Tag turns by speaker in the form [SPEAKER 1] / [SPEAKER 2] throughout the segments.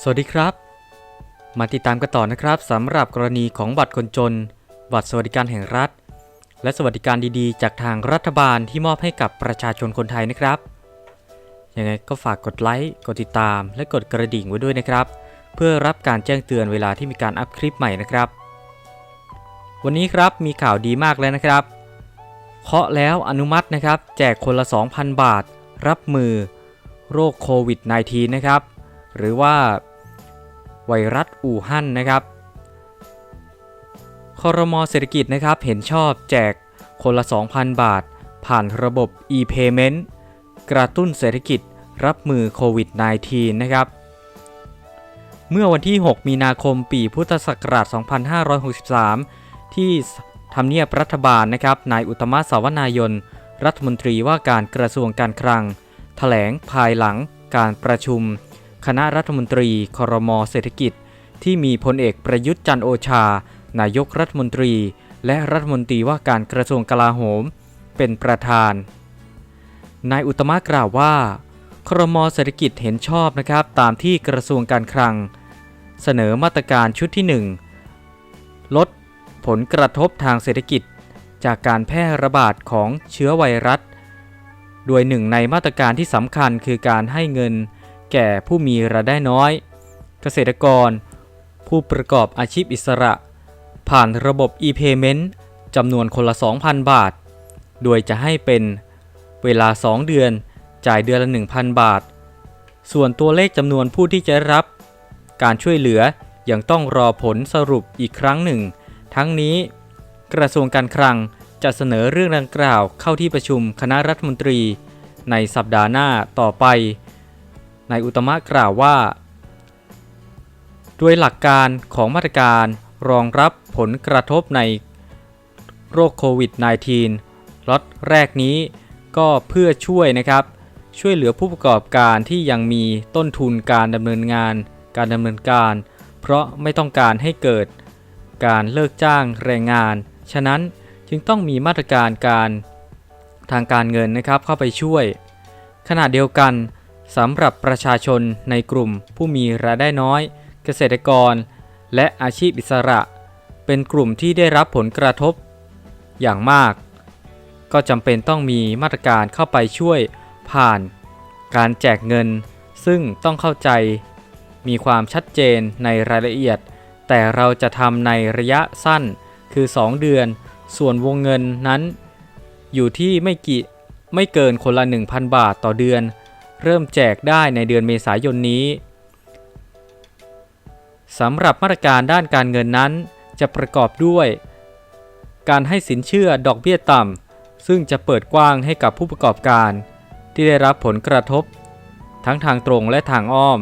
[SPEAKER 1] สวัสดีครับ มาติดตามกันต่อนะครับสำหรับกรณีของบัตรคนจน บัตรสวัสดิการแห่งรัฐ และสวัสดิการดีๆ จากทางรัฐบาลที่มอบให้กับประชาชนคนไทยนะครับยังไงก็ฝากกดไลค์กดติดตาม และกดกระดิ่งไว้ด้วยนะครับ เพื่อรับการแจ้งเตือนเวลาที่มีการอัพคลิปใหม่นะครับ วันนี้ครับมีข่าวดีมากเลยนะครับเคาะแล้วอนุมัตินะครับ แจกคนละ 2,000 บาท รับมือโรคโควิด -19 นะครับ หรือว่าไวรัสอู่ฮั่นนะครับคอรมอเศรษฐกิจนะครับเห็นชอบแจกคนละ 2,000 บาท ผ่านระบบ e-payment กระตุ้นเศรษฐกิจรับมือโควิด -19 นะครับ เมื่อวันที่ 6 มีนาคมปีพุทธศักราช 2563 ที่ทำเนียบรัฐบาลนะครับ นายอุตมะสาวนายน รัฐมนตรีว่าการกระทรวงการคลังแถลงภายหลังการประชุม คณะรัฐมนตรีครมเศรษฐกิจ ที่มีพลเอกประยุทธ์จันโอชา นายกรัฐมนตรี และรัฐมนตรีว่าการกระทรวงกลาโหม เป็นประธาน นายอุตตมะกล่าวว่าครมเศรษฐกิจเห็นชอบนะครับตามที่กระทรวงการคลัง เสนอมาตรการชุดที่ 1 ลดผลกระทบทางเศรษฐกิจ จากการแพร่ระบาดของเชื้อไวรัส โดยหนึ่งในมาตรการที่สำคัญคือการให้เงิน แก่ผู้มีรายได้น้อย เกษตรกร ผู้ประกอบอาชีพอิสระ ผ่านระบบ e-payment จำนวนคนละ 2,000 บาท โดยจะให้เป็นเวลา 2 เดือนจ่ายเดือนละ 1,000 บาท ส่วนตัวเลขจำนวนผู้ที่จะรับ การช่วยเหลือยังต้องรอผลสรุปอีกครั้งหนึ่ง ทั้งนี้กระทรวงการคลังจะเสนอเรื่องดังกล่าวเข้าที่ประชุมคณะรัฐมนตรี ในสัปดาห์หน้าต่อไป นายอุตมะกล่าวว่า ด้วยหลักการของมาตรการรองรับผลกระทบในโรคโควิด -19 ล็อตแรกนี้ก็เพื่อช่วยนะครับ ช่วยเหลือผู้ประกอบการที่ยังมีต้นทุนการดำเนินงาน การดำเนินการ เพราะไม่ต้องการให้เกิดการเลิกจ้างแรงงาน ฉะนั้นจึงต้องมีมาตรการการทางการเงินนะครับเข้าไปช่วย ขณะเดียวกัน สำหรับประชาชนในกลุ่มผู้มีรายได้น้อย เกษตรกร และอาชีพอิสระ เป็นกลุ่มที่ได้รับผลกระทบ อย่างมาก ก็จำเป็นต้องมีมาตรการเข้าไปช่วยผ่าน การแจกเงิน ซึ่งต้องเข้าใจ มีความชัดเจนในรายละเอียด แต่เราจะทำในระยะสั้นคือ 2 เดือน ส่วนวงเงินนั้น อยู่ที่ไม่กี่ไม่เกินคนละ 1,000 บาทต่อเดือน เริ่มแจกได้ในเดือนเมษายนนี้สำหรับมาตรการด้านการเงินนั้น จะประกอบด้วย การให้สินเชื่อดอกเบี้ยต่ำ ซึ่งจะเปิดกว้างให้กับผู้ประกอบการ ที่ได้รับผลกระทบ ทั้งทางตรงและทางอ้อม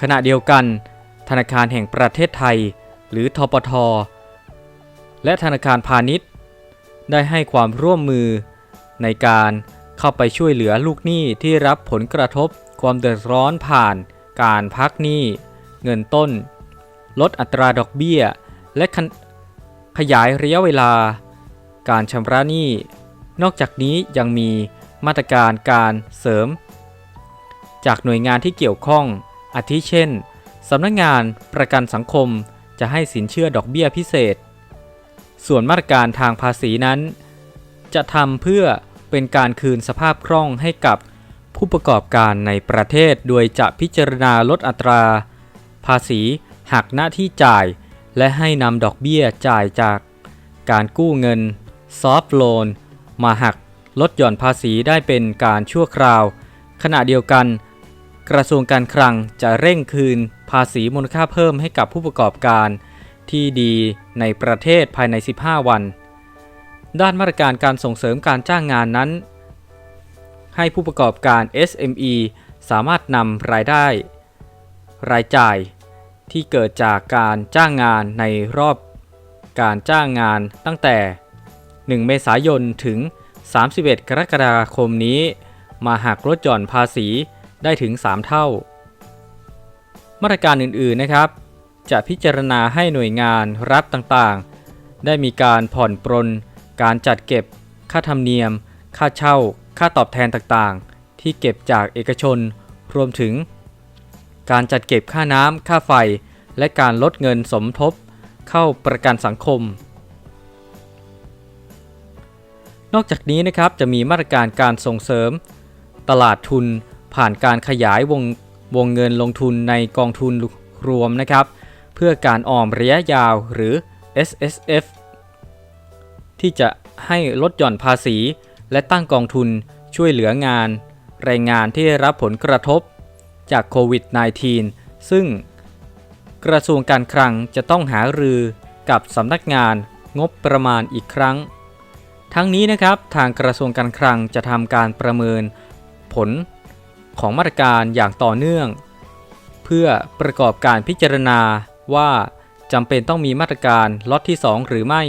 [SPEAKER 1] ขณะเดียวกัน ธนาคารแห่งประเทศไทย หรือทปท และธนาคารพาณิชย์ ได้ให้ความร่วมมือในการ เข้าไปช่วยเหลือลูกหนี้ที่รับผลกระทบความเดือดร้อนผ่าน การพักหนี้ เงินต้น ลดอัตราดอกเบี้ย และขขยายระยะเวลา การชำระหนี้ นอกจากนี้ยังมีมาตรการการเสริม จากหน่วยงานที่เกี่ยวข้อง อาทิเช่นสำนักงงานประกันสังคมจะให้สินเชื่อดอกเบี้ยพิเศษ ส่วนมาตรการทางภาษีนั้น จะทำเพื่อ เป็นการคืนสภาพคล่องให้กับผู้ประกอบการในประเทศ โดยจะพิจารณาลดอัตรา ภาษีหักหน้าที่จ่าย และให้นำดอกเบี้ยจ่ายจากการกู้เงินซอฟท์โลนมาหักลดหย่อนภาษีได้เป็นการชั่วคราว ขณะเดียวกัน กระทรวงการคลังจะเร่งคืนภาษีมูลค่าเพิ่มให้กับผู้ประกอบการที่ดีในประเทศภายใน 15 วัน ด้านมาตรการการส่งเสริมการจ้างงานนั้น ให้ผู้ประกอบการ SME สามารถนำรายได้ รายจ่ายที่เกิดจากการจ้างงานในรอบการจ้างงานตั้งแต่ 1 เมษายนถึง 31 กรกฎาคมนี้ มาหักลดหย่อนภาษีได้ถึง 3 เท่า มาตรการอื่นๆนะครับ จะพิจารณาให้หน่วยงานรัฐต่างๆ ได้มีการผ่อนปรน การจัดเก็บค่าธรรมเนียม ค่าเช่า ค่าตอบแทนต่างๆ ที่เก็บจากเอกชน รวมถึง การจัดเก็บค่าน้ำค่าไฟ และการลดเงินสมทบ เข้าประกันสังคม นอกจากนี้นะครับจะมีมาตรการการส่งเสริม ตลาดทุนผ่านการขยายวงวงเงินลงทุนในกองทุนรวมนะครับ เพื่อการออมระยะยาวหรือ S S F ที่จะให้ลดหย่อนภาษี และตั้งกองทุนช่วยเหลืองาน แรงงานที่ได้รับผลกระทบ จากโควิด -19 ซึ่งกระทรวงการคลังจะต้องหารือกับสำนักงานงบประมาณอีกครั้ง ทั้งนี้นะครับทางกระทรวงการคลังจะทำการประเมินผลของมาตรการอย่างต่อเนื่อง เพื่อประกอบการพิจารณาว่าจำเป็นต้องมีมาตรการล็อตที่ 2 หรือไม่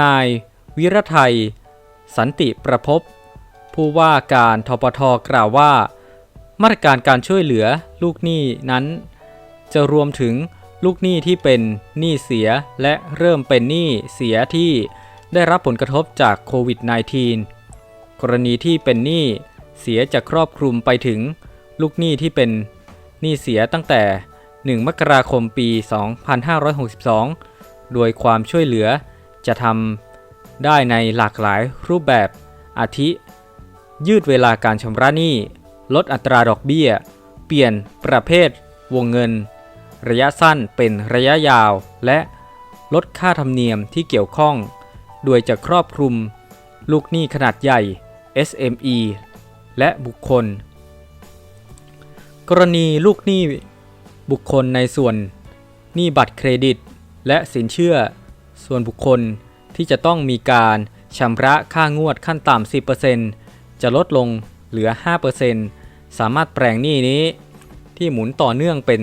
[SPEAKER 1] นาย วิรไทย สันติประพบ ผู้ว่าการทปทกล่าวว่า มาตรการการช่วยเหลือลูกหนี้นั้น จะรวมถึงลูกหนี้ที่เป็นหนี้เสียและเริ่มเป็นหนี้เสียที่ได้รับผลกระทบจากโควิด -19 กรณีที่เป็นหนี้เสียจะครอบคลุมไปถึงลูกหนี้ที่เป็นหนี้เสียตั้งแต่ 1 มกราคมปี 2562 โดยความช่วยเหลือ จะทำได้ในหลากหลายรูปแบบอาทิ ยืดเวลาการชำระหนี้ ลดอัตราดอกเบี้ย เปลี่ยนประเภท วงเงิน ระยะสั้นเป็นระยะยาว และลดค่าธรรมเนียมที่เกี่ยวข้อง โดยจะครอบคลุม ลูกหนี้ขนาดใหญ่ SME และบุคคล กรณีลูกหนี้บุคคลในส่วนหนี้บัตรเครดิต และสินเชื่อ ส่วนบุคคลที่จะต้องมีการชำระค่างวดขั้นต่ำ 10%จะลดลงเหลือ 5%สามารถแปลงหนี้นี้ ที่หมุนต่อเนื่องเป็น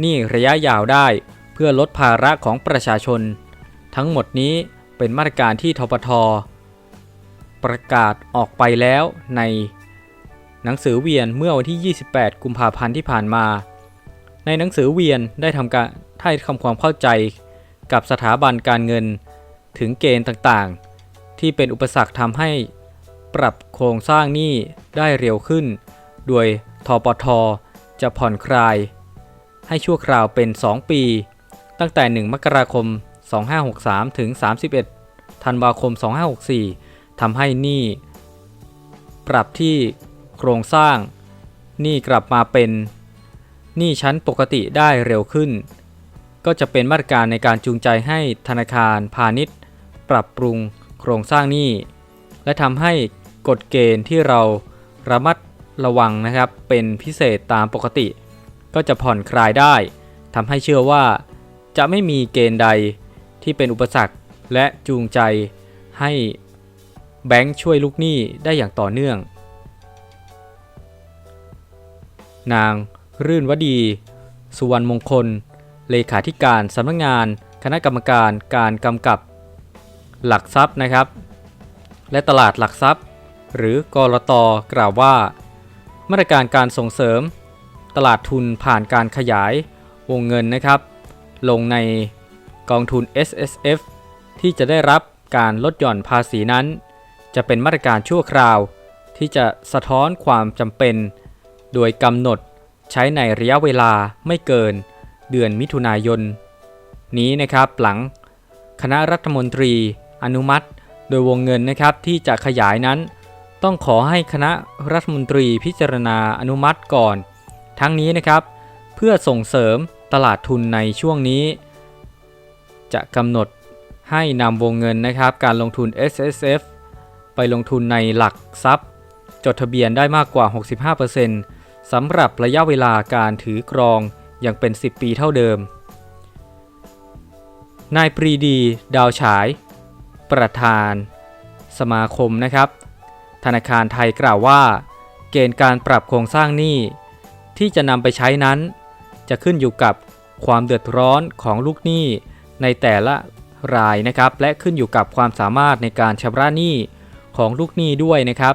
[SPEAKER 1] หนี้ระยะยาวได้ เพื่อลดภาระของประชาชน ทั้งหมดนี้เป็นมาตรการที่ทปท ประกาศออกไปแล้วใน หนังสือเวียนเมื่อวันที่ 28 กุมภาพันธ์ที่ผ่านมา ในหนังสือเวียนได้ทำการให้ทำความเข้าใจ กับสถาบันการเงินถึงเกณฑ์ต่างๆ ที่เป็นอุปสรรคทำให้ปรับโครงสร้างหนี้ได้เร็วขึ้น โดยทปทจะผ่อนคลาย ให้ชั่วคราวเป็น 2 ปี ตั้งแต่ 1 มกราคม 2563 ถึง 31 ธันวาคม 2564 ทำให้หนี้ปรับที่โครงสร้างหนี้กลับมาเป็นหนี้ชั้นปกติได้เร็วขึ้น ก็จะเป็นมาตรการในการจูงใจให้ธนาคารพาณิชย์ ปรับปรุงโครงสร้างหนี้ และทำให้กฎเกณฑ์ที่เราระมัดระวังนะครับ เป็นพิเศษตามปกติ ก็จะผ่อนคลายได้ทำให้เชื่อว่า จะไม่มีเกณฑ์ใดที่เป็นอุปสรรคและจูงใจให้แบงค์ช่วยลูกหนี้ได้อย่างต่อเนื่อง นางรื่นวดี สุวรรณมงคล เลขาธิการสำนักงงาน คณะกรรมการการกำกับหลักทรัพย์นะครับ และตลาดหลักทรัพย์ หรือกรตกล่าวว่า มาตรการการส่งเสริม ตลาดทุนผ่านการขยายวงเงินนะครับ ลงในกองทุน S S F ที่จะได้รับการลดหย่อนภาษีนั้น จะเป็นมาตรการชั่วคราว ที่จะสะท้อนความจำเป็น โดยกำหนดใช้ในระยะเวลาไม่เกิน เดือนมิถุนายน นี้นะครับหลังคณะรัฐมนตรีอนุมัติ โดยวงเงินนะครับที่จะขยายนั้น ต้องขอให้คณะรัฐมนตรีพิจารณาอนุมัติก่อน ทั้งนี้นะครับ เพื่อส่งเสริมตลาดทุนในช่วงนี้ จะกำหนดให้นำวงเงินนะครับ การลงทุน S S F ไปลงทุนในหลักทรัพย์ จดทะเบียนได้มากกว่า 65%สำหรับระยะเวลาการถือครอง ยังเป็น 10 ปีเท่าเดิม นายปรีดี ดาวฉาย ประธาน สมาคมนะครับ ธนาคารไทยกล่าวว่า เกณฑ์การปรับโครงสร้างหนี้ที่จะนำไปใช้นั้น จะขึ้นอยู่กับความเดือดร้อนของลูกหนี้ในแต่ละรายนะครับ และขึ้นอยู่กับความสามารถในการชำระหนี้ของลูกหนี้ด้วยนะครับ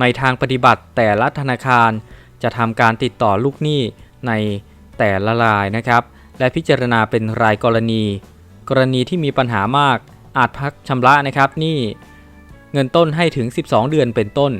[SPEAKER 1] ในทางปฏิบัติแต่ละธนาคารจะทำการติดต่อลูกหนี้ ในแต่ละรายนะครับ และพิจารณาเป็นรายกรณี กรณีที่มีปัญหามากอาจพักชำระนะครับนี่เงินต้นให้ถึง 12 เดือนเป็นต้น